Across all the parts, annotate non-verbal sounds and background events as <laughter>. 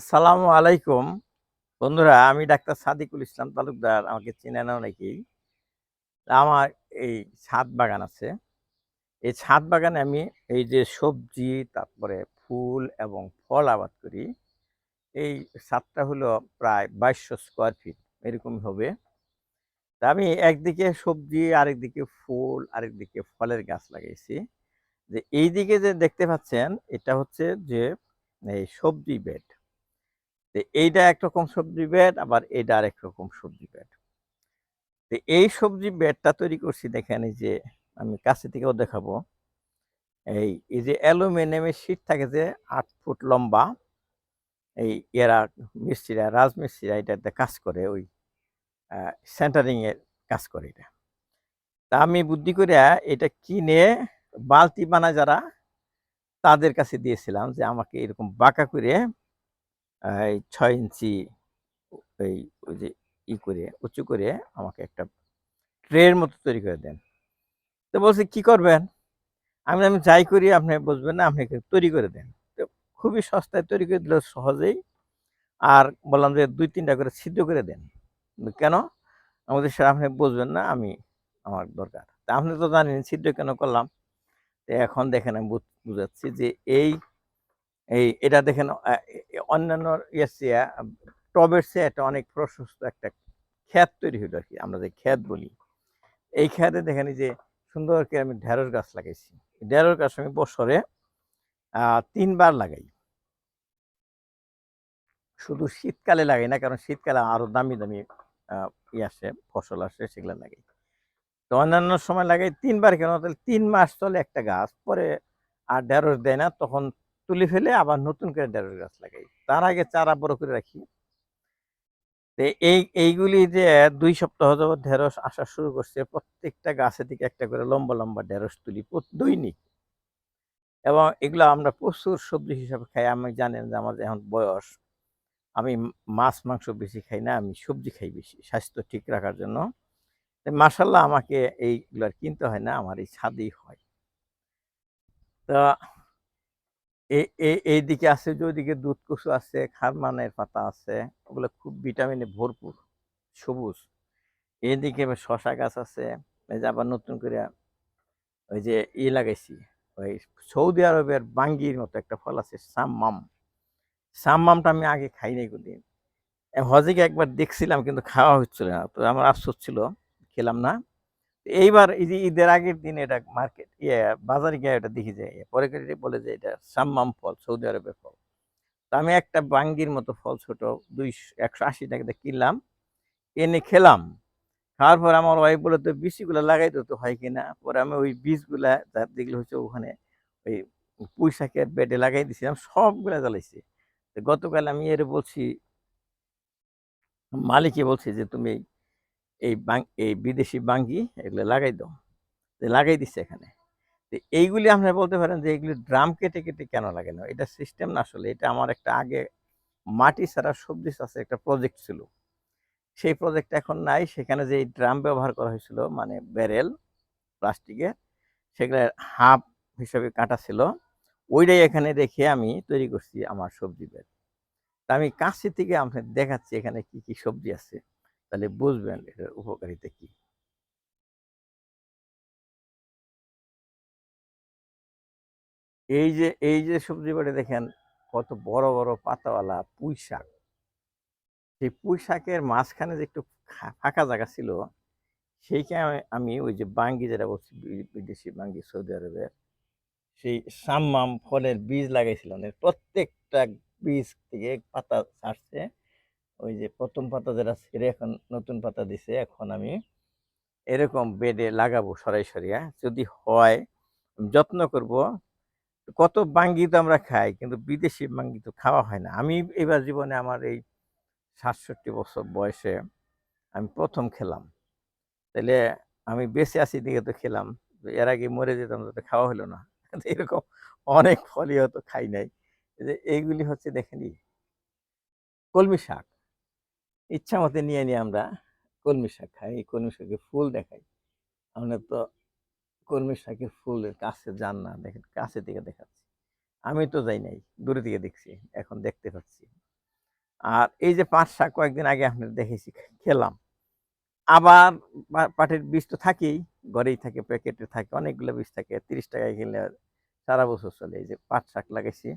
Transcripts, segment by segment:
আসসালামু আলাইকুম। বন্ধুরা, আমি ডাক্তার সাদিকুল ইসলাম তালুকদার, আমাকে চেনে না অনেকেই। তা আমার এই ছাদ বাগান আছে। এই ছাদ বাগানে আমি এই যে সবজি, তারপরে ফুল এবং ফল আবাদ করি। এই ছাদটা হলো প্রায় বাইশশো স্কোয়ার ফিট এরকম হবে। তা আমি একদিকে সবজি, আরেকদিকে ফুল, আরেকদিকে ফলের গাছ লাগাইছি। যে এই দিকে যে দেখতে পাচ্ছেন, এটা হচ্ছে যে এই সবজি বেড। তো এইটা একরকম সবজি বেড আবার এইটা আরেক রকম সবজি বেড তো এই সবজি বেডটা তৈরি করছি, দেখেন যে আমি কাছে থেকেও দেখাবো। এই এই যে অ্যালুমিনিয়ামের শীট থাকে যে আট ফুট লম্বা, এই এরা মিস্ত্রিরা, রাজমিস্ত্রিরা এটাতে কাজ করে, ওই সেন্টারিং এর কাজ করে এটা। তা আমি বুদ্ধি করে এটা কিনে বালতি বানা যারা, তাদের কাছে দিয়েছিলাম যে আমাকে এরকম বাঁকা করে ছয় ইঞ্চি এই ওই যে ই করে, উঁচু করে আমাকে একটা ট্রের মতো তৈরি করে দেন। তো বলছে, কি করবেন? আমি আমি যাই করি, আপনি বুঝবেন না, আপনি তৈরি করে দেন। তো খুবই সস্তায় তৈরি করে দিল সহজেই। আর বললাম যে, দুই তিনটা করে ছিদ্র করে দেন। কেন? আমাদের স্যার আপনি বুঝবেন না, আমি, আমার দরকার। তা আপনি তো জানেন, ছিদ্র কেন করলাম? তো এখন দেখেন, আমি বুঝ- বুঝাচ্ছি যে এই এই এটা দেখেন অন্যান্য ইয়ের টবের চেয়ে একটা অনেক প্রশস্ত একটা ক্ষেত তৈরি হলো আর কি, আমরা যে ক্ষেত বলি। এই ক্ষেতে দেখেন যে সুন্দর করে আমি ঢেঁড়স গাছ লাগাইছি। ঢেঁড়স গাছ আমি বছরে তিনবার লাগাই। শুধু শীতকালে লাগাই না, কারণ শীতকালে আরও দামি দামি ই আসে, ফসল আসে, সেগুলো লাগাই। তো অন্যান্য সময় লাগাই তিনবার কেন? তাহলে তিন মাস চলে একটা গাছ, পরে আর ঢেঁড়স দেয় না, তখন তুলে ফেলে আবার নতুন করে ঢেঁড়স গাছ লাগাই। তার আগে চারা বড় করে রাখি। এই, এইগুলি যে দুই সপ্তাহ যাবত ঢেঁড়স আসা শুরু করছে, প্রত্যেকটা গাছে থেকে একটা করে লম্বা লম্বা ঢেঁড়স তুলি দৈনিক। এবং এগুলো আমরা প্রচুর সবজি হিসাবে খাই। আমি জানেন যে আমার এখন বয়স, আমি মাছ, মাংস বেশি খাই না, আমি সবজি খাই বেশি স্বাস্থ্য ঠিক রাখার জন্য। মাসাল্লাহ আমাকে এইগুলো কিনতে হয় না, আমার এই ছাদেই হয়। তা এই এইদিকে আছে যে ওইদিকে দুধ কচু আছে খারমানের পাতা আছে, ওগুলো খুব ভিটামিনে ভরপুর, সবুজ। এইদিকে শশা গাছ আছে, এই যে আবার নতুন করে ওই যে ই লাগাইছি, ওই সৌদি আরবের বাঙ্গির মতো একটা ফল আছে, সাম্মাম। সাম্মামটা আমি আগে খাই নাই কোনদিন। এ হজে একবার দেখছিলাম, কিন্তু খাওয়া হচ্ছিল না, তো আমার আফসোস ছিল, খেলাম না। এইবার এই যে ঈদের আগের দিন এটা মার্কেট ইয়ে বাজারে গিয়ে এটা দেখি যায় পরে বলে যে এটা সাম্মাম ফল, সৌদি আরবের ফল। তো আমি একটা বাঙ্গির মতো ফল ছোট দুই একশো আশি টাকাতে কিনলাম, এনে খেলাম। খাওয়ার পর আমার ওয়াইফ বলে তো বীজগুলো লাগাই তো হয় কিনা পরে আমি ওই বীজগুলা যা যেগুলো হচ্ছে ওখানে ওই পুঁই শাকের বেডে লাগাই দিয়েছিলাম সবগুলা জ্বালাইছে। গতকাল আমি এর বলছি মালিকে বলছি যে, তুমি এই বাং, এই বিদেশি বাঙ্গি এগুলো লাগাই দাও। লাগাই দিচ্ছে এখানে। তো এইগুলি আপনারা বলতে পারেন যে এইগুলি ড্রাম কেটে কেটে কেন লাগানো এটা সিস্টেম না আসলে। এটা আমার একটা আগে মাটি ছাড়া সবজি চাষের একটা প্রজেক্ট ছিল। সেই প্রজেক্ট এখন নাই। সেখানে যে ড্রাম ব্যবহার করা হয়েছিল মানে ব্যারেল প্লাস্টিকের সেগুলো হাফ হিসাবে কাটা ছিল। ওইটাই এখানে রেখে আমি তৈরি করছি আমার সবজি বেড তা আমি কাছে থেকে আপনার দেখাচ্ছি এখানে কি কি সবজি আছে। তাহলে বুঝবেন এটার উপকারিতা কি। এই যে এই যে সবজি বাড়ি দেখেন, কত বড় বড় পাতাওয়ালা পুঁই শাক। সেই পুঁই শাকের মাঝখানে যে একটু ফাঁকা জায়গা ছিল, সেইখানে আমি ওই যে বাঙ্গি যেটা বলছি বিদেশি বাঙ্গি, সৌদি আরবের, সেই সাম্মাম ফলের বীজ লাগাইছিলাম। প্রত্যেকটা বীজ থেকে পাতা ছাড়ছে। ওই যে প্রথম পাতা যেটা ছেড়ে এখন নতুন পাতা দিছে, এখন আমি এরকম বেডে লাগাবো সরাই সরিয়া যদি হয় যত্ন করব। কত বাঙ্গি তো আমরা খাই, কিন্তু বিদেশি বাঙ্গি তো খাওয়া হয় না। আমি এবার জীবনে আমার এই সাতষট্টি বছর বয়সে আমি প্রথম খেলাম। তাহলে আমি বেঁচে আছি দিকে তো খেলাম। এর আগে মরে যেতাম তো খাওয়া হলো না। এরকম অনেক ফলই হয়তো খাই নাই। যে এইগুলি হচ্ছে দেখেনি কলমি শাক। ইচ্ছা মতো নিয়ে নিয়ে আমরা। কলমি শাক খাই এই কলমি শাকের ফুল দেখাই। আমরা তো কলমি শাকের ফুলের কাছে যান না, দেখেন কাছে থেকে দেখাচ্ছি। আমি তো যাই নাই দূরে থেকে দেখছি, এখন দেখতে পাচ্ছি। আর এই যে পাট শাক কয়েকদিন আগে আপনার দেখেছি খেলাম। আবার পাটের বীজ তো থাকেই, ঘরেই থাকে, প্যাকেটে থাকে, অনেকগুলো বীজ থাকে, তিরিশ টাকায় কিনলে সারা বছর চলে। এই যে পাট শাক লাগাইছি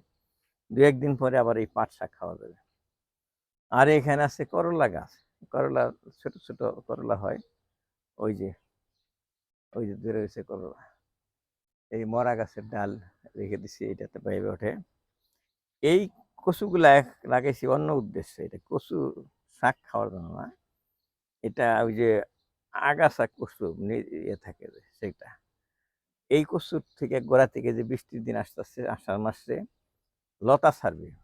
দু একদিন পরে আবার এই পাট শাক খাওয়া যাবে। আর এখানে আছে করলা গাছ। করলা, ছোট ছোট করলা হয়। ওই যে ওই যে দূরে রয়েছে করলা। এই মরা গাছের ডাল রেখে দিছি, এটাতে বাইরে ওঠে। এই কচুগুলা এক- লাগাইছি অন্য উদ্দেশ্যে, এটা কচু শাক খাওয়ার জন্য না। এটা ওই যে আগাছা কচু ইয়ে থাকে সেটা এই কচুর থেকে গোড়া থেকে যে বৃষ্টির দিন আসতে আসছে আষাঢ় মাসে লতা ছাড়বে।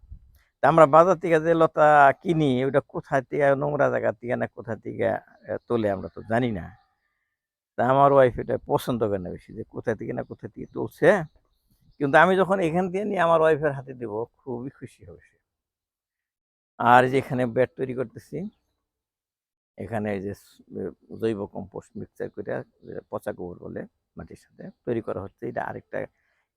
আমরা বাজার থেকে যে লতা কিনি ওটা কোথায় থেকে, নোংরা জায়গা থেকে না কোথা থেকে তোলে আমরা তো জানি না। তা আমার ওয়াইফ এটা পছন্দ করে না বেশি যে কোথা থেকে না কোথা থেকে তুলছে। কিন্তু আমি যখন এখান থেকে নিয়ে আমার ওয়াইফের হাতে দেব, খুবই খুশি হবে সে। আর এই যে এখানে বেড তৈরি করতেছি, এখানে যে জৈব কম্পোস্ট মিক্সচার করে পচা গোবর বলে মাটির সাথে তৈরি করা হচ্ছে, এটা আরেকটা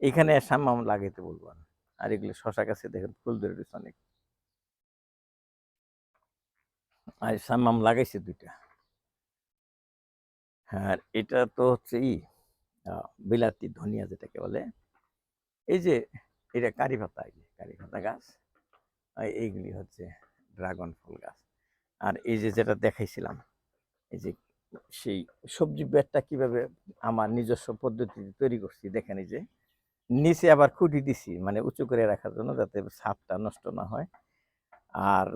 এখানে সাম্মাম লাগাইতে বলব আমি। আর এগুলো শশা গাছে দেখেন ফুল ধরে রয়েছে অনেক। আর সাম্মাম লাগাইছে দুইটা। আর এটা তো হচ্ছে ই বিলাতি ধনিয়া যেটাকে বলে। এই যে, এটা কারি পাতা কারি পাতা গাছ এইগুলি হচ্ছে ড্রাগন ফল গাছ। আর এই যে যেটা দেখাইছিলাম, এই যে সেই সবজি বেডটা কীভাবে আমার নিজস্ব পদ্ধতিতে তৈরি করছি, দেখেন এই যে। নিচে আবার খুঁটি দিছি মানে উঁচু করে রাখার জন্য যাতে ছাদটা নষ্ট না হয়। আর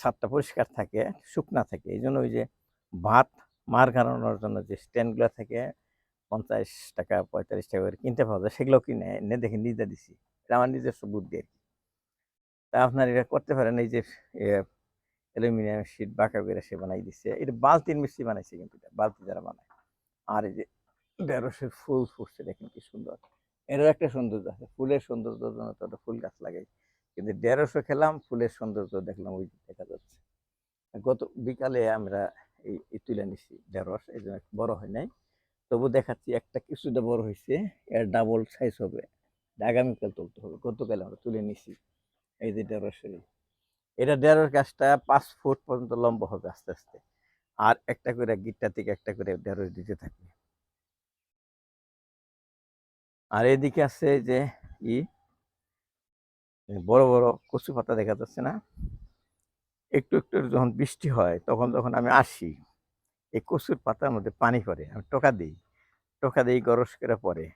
ছাদটা পরিষ্কার থাকে, শুকনা থাকে। এই জন্য ওই যে ভাত মার গাড়ানোর জন্য যে স্ট্যান্ডগুলো থাকে, পঞ্চাশ টাকা, পঁয়তাল্লিশ টাকা করে কিনতে পাওয়া যায় সেগুলো কিনে, এনে দেখে নিজে দিছি। এটা আমার নিজস্ব বুদ্ধি আর কি। তা আপনার এটা করতে পারেন, এই যে অ্যালুমিনিয়াম শিট বাঁকা করে সে বানাই দিচ্ছে এটা বালতির মিষ্টি বানাইছে কিন্তু এটা, বালতি যারা বানায়। আর এই যে ঢেঁড়সের ফুল ফুটছে, দেখেন কি সুন্দর। এরও একটা সৌন্দর্য আছে। ফুলের সৌন্দর্য জন্য তো ফুল গাছ লাগাই। কিন্তু ঢেঁড়সও খেলাম, ফুলের সৌন্দর্য দেখলাম, ওই দেখা যাচ্ছে। গত বিকালে আমরা এই তুলে নিছি ঢেঁড়স, এই জন্য বড় হয় নাই। তবু দেখাচ্ছি একটা কিছুটা বড় হয়েছে এর ডাবল সাইজ হবে। আগামীকাল তুলতে হবে। গতকাল আমরা তুলে নিছি এই যে ঢেঁড়সের। এটা ঢেঁড়স গাছটা পাঁচ ফুট পর্যন্ত লম্বা হবে আস্তে আস্তে। আর একটা করে গিটটা থেকে একটা করে ঢেঁড়স দিতে থাকবে আর এদিকে আছে যে ই বড় বড় কচু পাতা দেখা যাচ্ছে না? একটু একটু যখন বৃষ্টি হয়, তখন যখন আমি আসি, এই কচুর পাতার মধ্যে পানি পড়ে, আমি টোকা দিই। টোকা দিই গরস করে পরে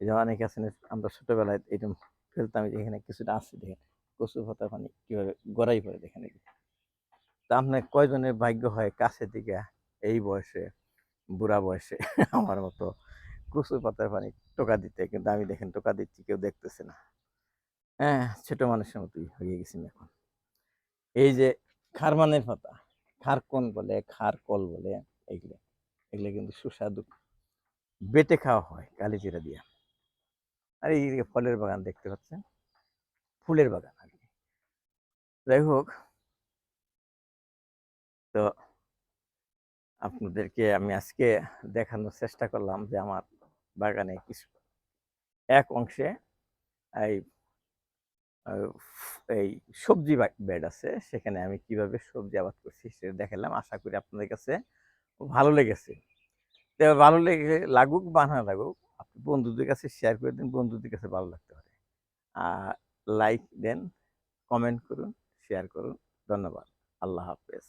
এই যে অনেকে আছেন আমরা ছোটবেলায় এরকম ফেলতাম এখানে কিছুটা আছে, দেখেন। কচুর পাতা পানি কীভাবে গড়াই পড়ে, দেখেন। তা আপনার কয়জনের ভাগ্য হয় কাছে দিকে, এই বয়সে, বুড়া বয়সে, <laughs> আমার মতো কচুর পাতার পানি টোকা দিতে, কিন্তু আমি দেখেন টোকা দিচ্ছি, কেউ দেখতেছে না। হ্যাঁ ছোট মানুষের মতোই হয়ে গেছি এখন। এই যে খারমানের পাতা, খারকন বলে, খারকল বলে, এগুলো এগুলো কিন্তু সুস্বাদু। বেটে খাওয়া হয় কালি জিরা দিয়া। আর এই যে ফলের বাগান দেখতে পাচ্ছেন? ফুলের বাগান আর কি। যাই হোক। তো আপনাদেরকে আমি আজকে দেখানোর চেষ্টা করলাম যে আমার বাগানে কিছু, এক অংশে এই এই সবজি বেড আছে, সেখানে আমি কীভাবে সবজি আবাদ করছি সেটা দেখালাম। আশা করি আপনাদের কাছে ভালো লেগেছে। তো ভালো লেগে, লাগুক বা না লাগুক, আপনি বন্ধুদের কাছে শেয়ার করে দিন, বন্ধুদের কাছে ভালো লাগতে পারে। আর লাইক দেন কমেন্ট করুন শেয়ার করুন। ধন্যবাদ। আল্লাহ হাফেজ।